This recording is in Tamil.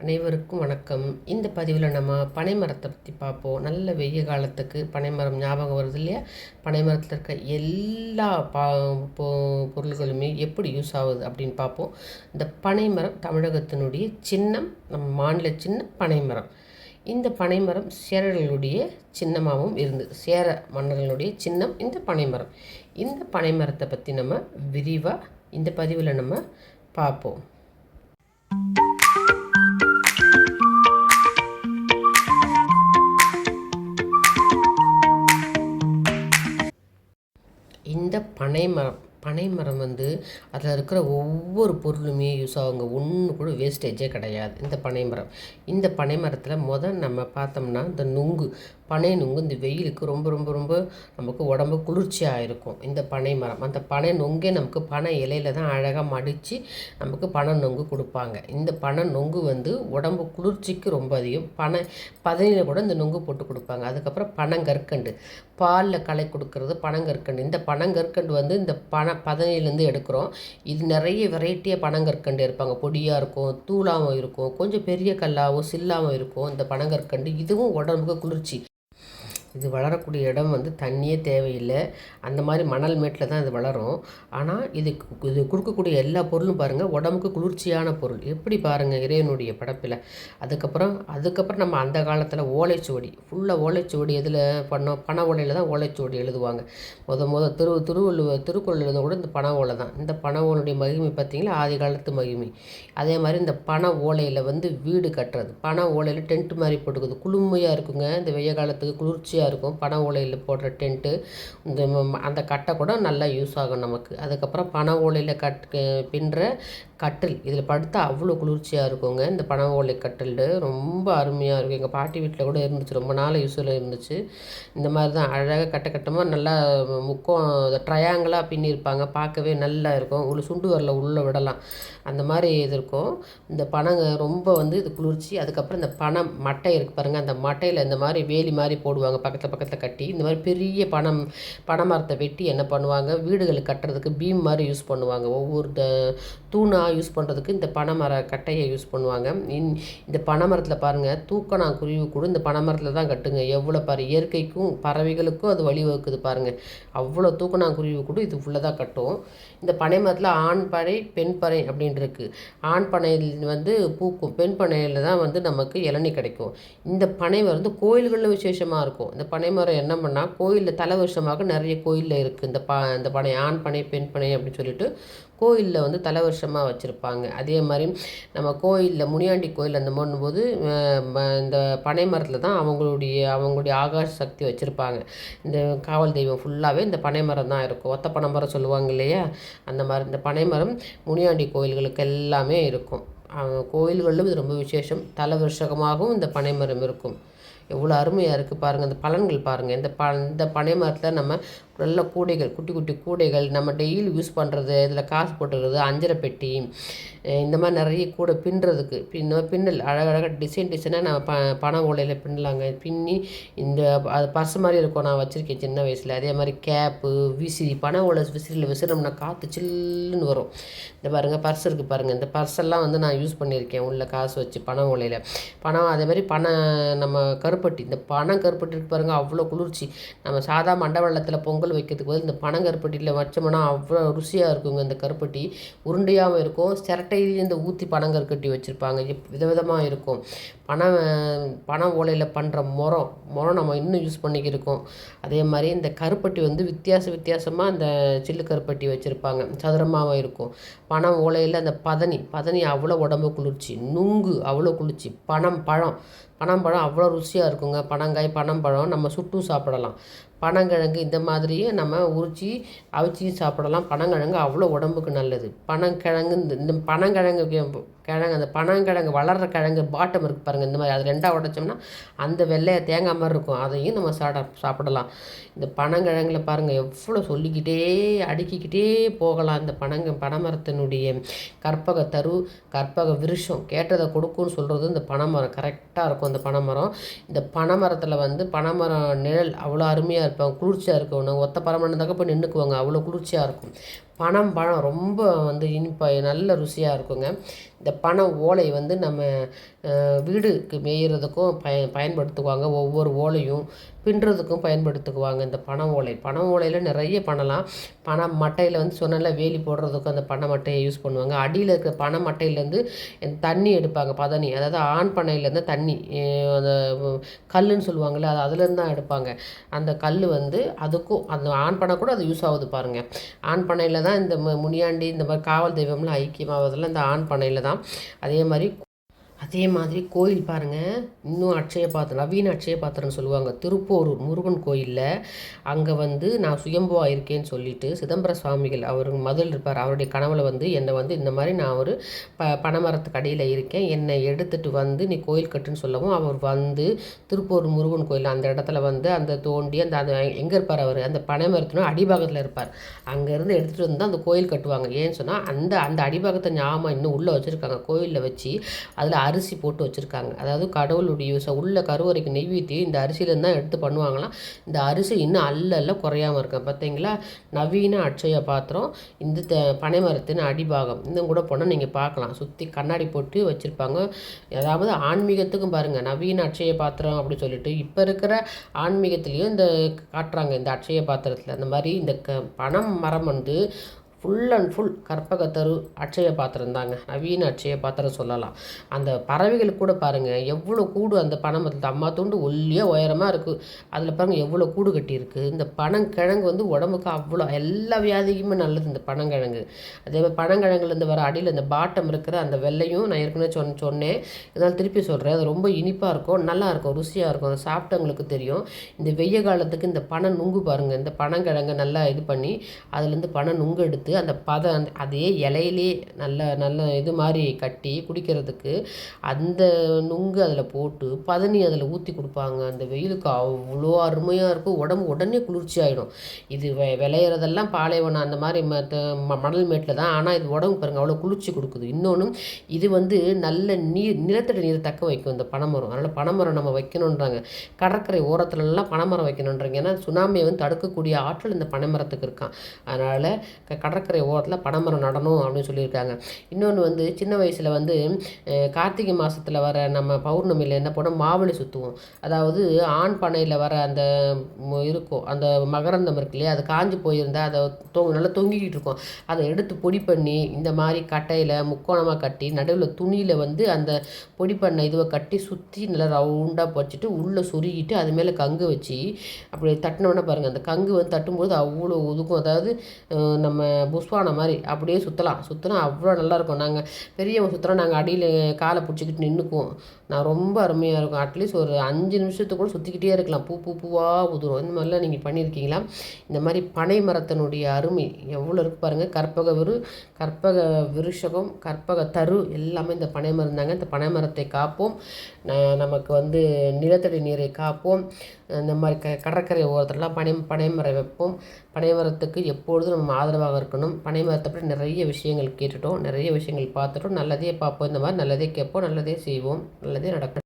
அனைவருக்கும் வணக்கம். இந்த பதிவில் நம்ம பனைமரத்தை பற்றி பார்ப்போம். நல்ல வெய்ய காலத்துக்கு பனைமரம் ஞாபகம் வருது இல்லையா? பனைமரத்தில் இருக்க எல்லா பா பொ பொருள்களுமே எப்படி யூஸ் ஆகுது அப்படின்னு பார்ப்போம். இந்த பனைமரம் தமிழகத்தினுடைய சின்னம் நம்ம மாநில சின்னம் பனைமரம். இந்த பனைமரம் சேரர்களுடைய சின்னமாகவும் இருந்தது. சேர மன்னர்களுடைய சின்னம் இந்த பனைமரம். இந்த பனைமரத்தை பற்றி நம்ம விரிவாக இந்த பதிவில் நம்ம பார்ப்போம். இந்த பனைமரம் பனைமரம் வந்து அதில் இருக்கிற ஒவ்வொரு பொருளுமே யூஸ் ஆகுங்க. ஒன்று கூட வேஸ்டேஜே கிடையாது. இந்த பனைமரம் இந்த பனைமரத்தில் முதல் நம்ம பார்த்தோம்னா இந்த நுங்கு. பனை நுங்கு இந்த வெயிலுக்கு ரொம்ப ரொம்ப ரொம்ப நமக்கு உடம்பு குளிர்ச்சியாக இருக்கும். இந்த பனை மரம். அந்த பனை நொங்கே நமக்கு பனை இலையில தான் அழகாக மடித்து நமக்கு பனை நொங்கு கொடுப்பாங்க. இந்த பனை நொங்கு வந்து உடம்பு குளிர்ச்சிக்கு ரொம்ப அதிகம். பனை பதனியில் கூட இந்த நொங்கு போட்டு கொடுப்பாங்க. அதுக்கப்புறம் பனங்கற்கண்டு. பாலில் களை கொடுக்கறது பனங்கற்கண்டு. இந்த பனங்கற்கண்டு வந்து இந்த பனை பதனிலேருந்து எடுக்கிறோம். இது நிறைய வெரைட்டியாக பனங்கற்கண்டு இருப்பாங்க. பொடியாக இருக்கும் தூளாகவும் இருக்கும் கொஞ்சம் பெரிய கல்லாகவும் சில்லாகவும் இருக்கும் இந்த பனங்கற்கண்டு இதுவும் உடம்புக்கு குளிர்ச்சி. இது வளரக்கூடிய இடம் வந்து தண்ணியே தேவையில்லை. அந்த மாதிரி மணல் மேட்டில் தான் இது வளரும். ஆனால் இது இது கொடுக்கக்கூடிய எல்லா பொருளும் பாருங்கள் உடம்புக்கு குளிர்ச்சியான பொருள். எப்படி பாருங்கள் இறைவனுடைய படப்பில். அதுக்கப்புறம் அதுக்கப்புறம் நம்ம அந்த காலத்தில் ஓலைச்சுவடி ஃபுல்லாக ஓலைச்சுவடி எதில் பண்ணோம் பண ஓலையில் தான் ஓலைச்சுவடி எழுதுவாங்க. முத முத திரு திருவள்ளுவர் திருக்குறள் எழுத கூட இந்த பண ஓலை தான். இந்த பண ஓலையுடைய மகிமை பார்த்திங்களா? ஆதி காலத்து மகிமை. அதே மாதிரி இந்த பண ஓலையில் வந்து வீடு கட்டுறது. பண ஓலையில் டென்ட் மாதிரி போட்டுக்குது. குளுமையாக இருக்குங்க. இந்த வெய்ய காலத்துக்கு குளிர்ச்சியாக இருக்கும். பனை ஓலையில் போடுற டென்ட்டு இந்த அந்த கட்டை கூட நல்லா யூஸ் ஆகும் நமக்கு. அதுக்கப்புறம் பனை ஓலையில் கட் பின்னுற கட்டில் இதில் படுத்தா அவ்வளோ குளிர்ச்சியாக இருக்குங்க. இந்த பனை ஓலை கட்டில் ரொம்ப அருமையாக இருக்கும். எங்கள் பாட்டி வீட்டில் கூட இருந்துச்சு. ரொம்ப நாள் யூஸில் இருந்துச்சு. இந்த மாதிரி தான் அழகாக கட்ட கட்டமாக நல்லா முக்கம் ட்ரையாங்கிளாக பின்னியிருப்பாங்க பார்க்கவே நல்லா இருக்கும். உள்ள சுண்டு வரல உள்ளே விடலாம். அந்த மாதிரி இது இருக்கும். இந்த பனங்க ரொம்ப வந்து இது குளிர்ச்சி. அதுக்கப்புறம் இந்த பனை மட்டை இருக்குது பாருங்கள் அந்த மட்டையில் இந்த மாதிரி வேலி மாதிரி போடுவாங்க. பக்கத்தில் பக்கத்தில் கட்டி இந்த மாதிரி பெரிய பனம் பனை மரத்தை வெட்டி என்ன பண்ணுவாங்க? வீடுகளுக்கு கட்டுறதுக்கு பீம் மாதிரி யூஸ் பண்ணுவாங்க. ஒவ்வொரு தூணாக யூஸ் பண்ணுறதுக்கு இந்த பனைமர கட்டையை யூஸ் பண்ணுவாங்க. இன் இந்த பனைமரத்தில் பாருங்கள் தூக்கணா குருவி கூட இந்த பனைமரத்தில் தான் கட்டுங்க. எவ்வளோ பாரு இயற்கைக்கும் பறவைகளுக்கும் அது வழிவகுக்குது பாருங்கள் அவ்வளோ தூக்கணா குருவி கூட இது ஃபுல்லாக தான் கட்டும். இந்த பனை மரத்தில் ஆண் பனை பெண் பனை அப்படின்னு இருக்குது ஆண் பனையில் வந்து பூக்கும் பெண் பனையில் தான் வந்து நமக்கு இளநீ கிடைக்கும். இந்த பனை வந்து கோயில்களில் விசேஷமாக இருக்கும். இந்த பனை மரம் என்ன பண்ணால் கோயிலில் தலை வருஷமாக நிறைய கோயிலில் இருக்குது இந்த ப இந்த பனை ஆண் பனை பெண் பனை அப்படின்னு சொல்லிட்டு கோயிலில் வந்து தலை வருஷமாக வச்சுருப்பாங்க. அதே மாதிரி நம்ம கோயிலில் முனியாண்டி கோயில் அந்த பண்ணும்போது இந்த பனை மரத்தில் தான் அவங்களுடைய அவங்களுடைய ஆகாஷ சக்தி வச்சுருப்பாங்க. இந்த காவல் தெய்வம் ஃபுல்லாகவே இந்த பனை மரம் தான் இருக்கும். ஒத்த பனை மரம் சொல்லுவாங்க இல்லையா? அந்த மாதிரி இந்த பனை மரம் முனியாண்டி கோயில்களுக்கு எல்லாமே இருக்கும். கோயில்களிலும் இது ரொம்ப விசேஷம். தலை வருஷகமாகவும் இந்த பனை மரம் இருக்கும். எவ்வளோ அருமையாக இருக்குது பாருங்கள் இந்த பலன்கள் பாருங்கள் இந்த ப இந்த பனை மரத்தில் நம்ம நல்ல கூடைகள் குட்டி குட்டி கூடைகள் நம்ம டெய்லி யூஸ் பண்ணுறது இதில் காசு போட்டுக்கிறது அஞ்சரை பெட்டி இந்த மாதிரி நிறைய கூடை பின்னுறதுக்கு. பின்ன பின்னல் அழகழகாக டிசைன் டிசைனாக நான் ப பண ஓலையில் பின்னலாங்க. பின்னி இந்த அது பர்ஸ் மாதிரி இருக்கும். நான் வச்சுருக்கேன் சின்ன வயசில். அதே மாதிரி கேப்பு விசிறி பண ஓலை விசிறியில் விசிறோம்னா காற்று சில்லுன்னு வரும். இந்த பாருங்கள் பர்ஸ் இருக்குது பாருங்கள் இந்த பர்ஸெல்லாம் வந்து நான் யூஸ் பண்ணியிருக்கேன். உள்ள காசு வச்சு பண ஓலையில். பணம் அதே மாதிரி பணம் நம்ம கருப்பட்டி. இந்த பணம் கருப்பட்டி இருக்கு பாருங்கள் அவ்வளோ குளிர்ச்சி. நம்ம சாதா மண்ட பொங்கல் பொங்கல் வைக்கிறதுக்கு பதில் இந்த பனங்கருப்பட்டியில் வச்சோம்னா அவ்வளோ ருசியாக இருக்குங்க இந்த கருப்பட்டி. உருண்டையாகவும் இருக்கும். சிரட்டையிலேயும் இந்த ஊற்றி பனங்கருக்கட்டி வச்சுருப்பாங்க. விதவிதமாக இருக்கும். பனை பனை ஓலையில் பண்ணுற முறம் முறம் நம்ம இன்னும் யூஸ் பண்ணிக்கிருக்கோம். அதே மாதிரி இந்த கருப்பட்டி வந்து வித்தியாச வித்தியாசமாக அந்த சில்லு கருப்பட்டி வச்சுருப்பாங்க. சதுரமாகவும் இருக்கும். பனை ஓலையில் அந்த பதனி பதனி அவ்வளோ உடம்பு குளிர்ச்சி. நுங்கு அவ்வளோ குளிர்ச்சி. பனம் பழம். பனம்பழம் அவ்வளோ ருசியாக இருக்குங்க. பனங்காய் பனம்பழம் நம்ம சுட்டும் சாப்பிடலாம். பனங்கிழங்கு இந்த மாதிரியே நம்ம உரித்து அவிச்சியும் சாப்பிடலாம். பனங்கிழங்கு அவ்வளோ உடம்புக்கு நல்லது. பனங்கிழங்கு இந்த இந்த பனங்கிழங்கு கிழங்கு அந்த பனங்கிழங்கு வளர்கிற கிழங்கு பாட்டம் இருக்குது பாருங்கள் இந்த மாதிரி அது ரெண்டாக உடைச்சோம்னா அந்த வெள்ளையை தேங்காய் மாதிரி இருக்கும். அதையும் நம்ம சாட சாப்பிடலாம். இந்த பனங்கிழங்குல பாருங்கள் எவ்வளோ சொல்லிக்கிட்டே அடுக்கிக்கிட்டே போகலாம். இந்த பனங்க பனைமரத்தினுடைய கற்பக தரு கற்பக விருஷம் கேட்டதை கொடுக்கும்னு சொல்கிறது இந்த பனைமரம். கரெக்டாக இருக்கும். இந்த பனைமரம். இந்த பனைமரத்தில் வந்து பனைமரம் நிழல் அவ்வளோ அருமையாக இருப்பாங்க குளிர்ச்சியாக இருக்கும். ஒத்த பரமன்னு தாக்க போய் நின்றுக்குவாங்க அவ்வளோ குளிர்ச்சியாக இருக்கும். பனம் பழம் ரொம்ப வந்து இனிப்பாக நல்ல ருசியாக இருக்குங்க. இந்த பனை ஓலை வந்து நம்ம வீடுக்கு மேயிறதுக்கும் பய பயன்படுத்துவாங்க. ஒவ்வொரு ஓலையும் பின்னுறதுக்கும் பயன்படுத்துக்குவாங்க இந்த பனை ஓலை. பனை ஓலையில் நிறைய பண்ணலாம். பனை மட்டையில் வந்து சொன்னால வேலி போடுறதுக்கும் அந்த பனை மட்டையை யூஸ் பண்ணுவாங்க. அடியில் இருக்கிற பனை மட்டையிலேருந்து தண்ணி எடுப்பாங்க பதனி. அதாவது ஆண் பனையிலேருந்து தண்ணி அந்த கல்லுன்னு சொல்லுவாங்கள்ல அது அதுலேருந்து தான் எடுப்பாங்க. அந்த கல் வந்து அதுக்கும் அந்த ஆண் பனை கூட அது யூஸ் ஆகுது பாருங்கள் ஆண் பனையில் தான் இந்த முனியாண்டி இந்த மாதிரி காவல் தெய்வம்லாம் ஐக்கியமாவதில் இந்த ஆண் பனையில் தான். அதே மாதிரி அதே மாதிரி கோயில் பாருங்கள் இன்னும் அட்சய பாத்திரம் நவீன அட்சய பாத்திரம்னு சொல்லுவாங்க. திருப்போரூர் முருகன் கோயிலில் அங்கே வந்து நான் சுயம்புவாக இருக்கேன்னு சொல்லிட்டு சிதம்பர சுவாமிகள் அவர் மதில் இருப்பார் அவருடைய கனவுல வந்து என்னை வந்து இந்த மாதிரி நான் ஒரு ப பனைமரத்துக்கு அடியில் இருக்கேன். என்னை எடுத்துகிட்டு வந்து நீ கோயில் கட்டுன்னு சொல்லவும் அவர் வந்து திருப்பூர் முருகன் கோயில் அந்த இடத்துல வந்து அந்த தோண்டி அந்த அந்த எங்கே இருப்பார் அவர்? அந்த பனைமரத்தினும் அடிபாகத்தில் இருப்பார். அங்கேருந்து எடுத்துகிட்டு வந்து அந்த கோயில் கட்டுவாங்க. ஏன்னு சொன்னால் அந்த அந்த அடிபாகத்தை ஞாபகம் இன்னும் உள்ளே வச்சுருக்காங்க. கோயிலில் வச்சு அதில் அரிசி போட்டு வச்சுருக்காங்க. அதாவது கடவுளுடைய உள்ள கருவறைக்கு நெய்வேத்தி இந்த அரிசியிலேருந்து தான் எடுத்து பண்ணுவாங்களாம். இந்த அரிசி இன்னும் அல்ல அல்ல குறையாமல் இருக்கும். பார்த்தீங்களா? நவீன அட்சய பாத்திரம் இந்த த பனைமரத்தின் அடிபாகம் இன்னும் கூட போனால் நீங்கள் பார்க்கலாம். சுற்றி கண்ணாடி போட்டு வச்சுருப்பாங்க. அதாவது ஆன்மீகத்துக்கும் பாருங்கள் நவீன அட்சய பாத்திரம் அப்படின்னு சொல்லிட்டு இப்போ இருக்கிற ஆன்மீகத்துலேயும் இந்த காட்டுறாங்க இந்த அட்சய பாத்திரத்தில். அந்த மாதிரி இந்த க பனம் மரம் வந்து ஃபுல் அண்ட் ஃபுல் கற்பகத்தரு அட்சய பாத்திரம் தாங்க. நவீன அட்சய பாத்திரம் சொல்லலாம். அந்த பறவைகள் கூட பாருங்கள் எவ்வளோ கூடு அந்த பனைமரத்தில் அம்மா தூண்டு ஒல்லியாக உயரமாக இருக்குது அதில் பாருங்கள் எவ்வளோ கூடு கட்டியிருக்கு இந்த பனங்கிழங்கு வந்து உடம்புக்கு அவ்வளோ எல்லா வியாதிக்குமே நல்லது இந்த பனங்கிழங்கு அதே மாதிரி பனங்கிழங்குலேருந்து வர அடியில் இந்த பாட்டம் இருக்கிற அந்த வெள்ளையும் நான் ஏற்கனவே சொன்ன சொன்னேன். இதனால் திருப்பி சொல்கிறேன் அது ரொம்ப இனிப்பாக இருக்கும் நல்லா இருக்கும் ருசியாக இருக்கும் அதை சாப்பிட்டவங்களுக்கு தெரியும். இந்த வெய்ய காலத்துக்கு இந்த பனை நுங்கு பாருங்கள் இந்த பனங்கிழங்கை நல்லா இது பண்ணி அதுலேருந்து பனை நுங்கு எடுத்து அந்த பதம் அதே இலையிலே நல்ல நல்ல இது மாதிரி கட்டி குடிக்கிறதுக்கு அந்த நுங்கு அதில் போட்டு பதனி அதில் ஊற்றி கொடுப்பாங்க. அந்த வெயிலுக்கு அவ்வளோ அருமையாக இருக்கும். உடம்பு உடனே குளிர்ச்சி ஆகிடும் இது வெ விளையிறதெல்லாம் பாலைவனம் அந்த மாதிரி மணல் மேட்டில் தான். ஆனால் இது உடம்பு பாருங்கள் அவ்வளோ குளிர்ச்சி கொடுக்குது. இன்னொன்று இது வந்து நல்ல நீர் நிலத்தடி நீரை தக்க வைக்கும் இந்த பனைமரம். அதனால் பனைமரம் நம்ம வைக்கணுன்றாங்க. கடற்கரை ஓரத்துலலாம் பனைமரம் வைக்கணுன்றாங்க. ஏன்னா சுனாமியை வந்து தடுக்கக்கூடிய ஆற்றல் இந்த பனைமரத்துக்கு இருக்கான். அதனால் கடற்கரை கடற்கரை ஓரத்தில் பனைமரம் நடணும் அப்படின்னு சொல்லியிருக்காங்க. இன்னொன்று வந்து சின்ன வயசில் வந்து கார்த்திகை மாதத்தில் வர நம்ம பௌர்ணமியில் என்ன பண்ணோம் மாவழி சுற்றுவோம் அதாவது ஆண் பனையில் வர அந்த இருக்கும். அந்த மகரந்தம் இருக்கு இல்லையா? அது காஞ்சி போயிருந்தால் அதை தொங்க நல்லா தொங்கிக்கிட்டு இருக்கும். அதை எடுத்து பொடி பண்ணி இந்த மாதிரி கட்டையில் முக்கோணமாக கட்டி நடுவில் துணியில் வந்து அந்த பொடி பண்ண இதுவை கட்டி சுற்றி நல்லா ரவுண்டாக வச்சுட்டு உள்ளே சொருகிட்டு அது மேலே கங்கு வச்சு அப்படி தட்டினோன்னே பாருங்கள் அந்த கங்கு வந்து தட்டும்போது அவ்வளோ ஒதுக்கும். அதாவது நம்ம புஷ்வான மாதிரி அப்படியே சுற்றலாம் சுற்றினா அவ்வளோ நல்லாயிருக்கும். நாங்கள் பெரியவங்க சுற்றுறோம் நாங்கள் அடியில் காலை பிடிச்சிக்கிட்டு நின்றுக்குவோம் நான் ரொம்ப அருமையாக இருக்கும். அட்லீஸ்ட் ஒரு அஞ்சு நிமிஷத்துக்கு கூட சுற்றிக்கிட்டே இருக்கலாம். பூ பூ பூவாக உதுரும். இந்த மாதிரிலாம் நீங்கள் பண்ணியிருக்கீங்களா? இந்த மாதிரி பனை மரத்தினுடைய அருமை எவ்வளோ இருக்கு பாருங்கள் கற்பக விரு கற்பக விருஷகம் கற்பக தரு எல்லாமே இந்த பனை மரம் தாங்க. இந்த பனை மரத்தை காப்போம். நமக்கு வந்து நிலத்தடி நீரை காப்போம். இந்த மாதிரி க கடற்கரை ஓரத்துலலாம் பனை பனை மரம் வைப்போம். பனை மரத்துக்கு எப்பொழுதும் நம்ம ஆதரவாக இருக்கணும். பனை மரத்தை நிறைய விஷயங்கள் கேட்டுட்டோம். நிறைய விஷயங்கள் பார்த்துட்டோம். நல்லதே பார்ப்போம். இந்த மாதிரி நல்லதே கேட்போம். நல்லதே செய்வோம். நல்லதே நடக்கும்